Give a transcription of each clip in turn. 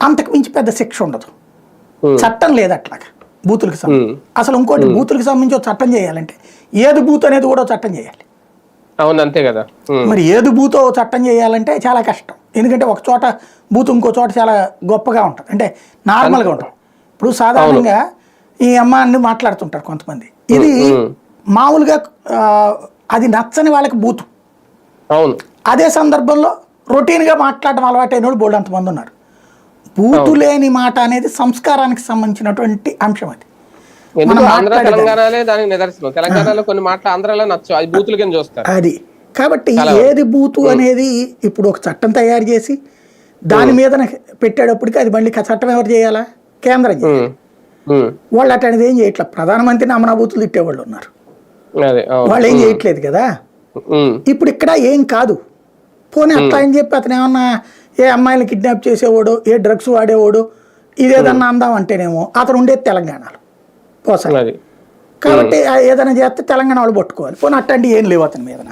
అంతకు మించి పెద్ద శిక్ష ఉండదు. చట్టం లేదు అట్లాగా బూతులకు సంబంధించి. అసలు ఇంకోటి బూతులకు సంబంధించి ఒక చట్టం చేయాలంటే ఏది బూత్ అనేది కూడా చట్టం చేయాలి. అవును అంతే కదా. మరి ఏది బూతో చట్టం చేయాలంటే చాలా కష్టం. ఎందుకంటే ఒక చోట బూత్ ఇంకో చోట చాలా గొప్పగా ఉంటుంది. అంటే నార్మల్గా ఉంటుంది. ఇప్పుడు సాధారణంగా ఈ అమ్మ అన్ని మాట్లాడుతుంటారు కొంతమంది. ఇది. మామూలుగా అది నచ్చని వాళ్ళకి బూత్. అవును. అదే సందర్భంలో రొటీన్గా మాట్లాడడం అలవాటైన వాళ్ళు బోల్డ్ అంతమంది ఉన్నారు. బూతు లేని మాట అనేది సంస్కారానికి సంబంధించినటువంటి అంశం అది. ఎందుకు? మనం ఆంధ్ర మాట్లాడేదాన్ని. తెలంగాణలే దానికి నిదర్శనం. తెలంగాణలో కొన్ని మాటలు ఆంధ్రాలో నచ్చు అది బూతులు కింద చూస్తారు. అది. కాబట్టి ఏది బూతు అనేది ఇప్పుడు ఒక చట్టం తయారు చేసి దాని మీద పెట్టేటప్పటికి అది మళ్ళీ చట్టం ఎవరు చేయాలా? కేంద్రం వాళ్ళు అట్లాంటిది ఏం చేయట్లేదు ప్రధానమంత్రిని అమనా బూతులు తిట్టేవాళ్ళు ఉన్నారు. వాళ్ళు ఏం చేయట్లేదు కదా? ఇప్పుడు ఇక్కడ ఏం కాదు. పోనీ అట్లా అని చెప్పి అతను ఏమన్నా ఏ అమ్మాయిని కిడ్నాప్ చేసేవాడు ఏ డ్రగ్స్ వాడేవాడు ఇదేదన్నా అందాం అంటేనేమో అతను ఉండేది తెలంగాణలో. పోసాలి కాబట్టి ఆ ఏదైనా చేస్తే తెలంగాణ వాళ్ళు పట్టుకోవాలి. పోనీ అట్లాంటి ఏం లేవు అతని మీదన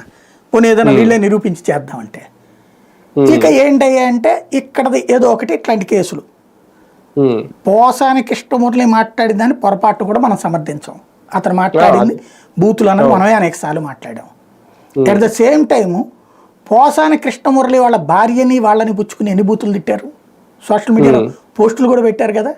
పోనీ ఏదైనా వీళ్ళే నిరూపించి చేద్దామంటే. ఇక ఏంటయ్యా అంటే ఇక్కడది ఏదో ఒకటి ఇట్లాంటి కేసులు. ఉమ్, పోసాని కృష్ణమూర్తి మాట్లాడిన దాన్ని పొరపాటు కూడా మనం సమర్థించాం. అతను మాట్లాడింది బూతులు అన్నది మనమే అనేక సార్లు మాట్లాడాం. At the same time Posani Krishnamurali వాళ్ళ భార్యని వాళ్ళని పుచ్చుకుని ఎన్ని బూతులు తిట్టారు? సోషల్ మీడియాలో పోస్టులు కూడా పెట్టారు కదా?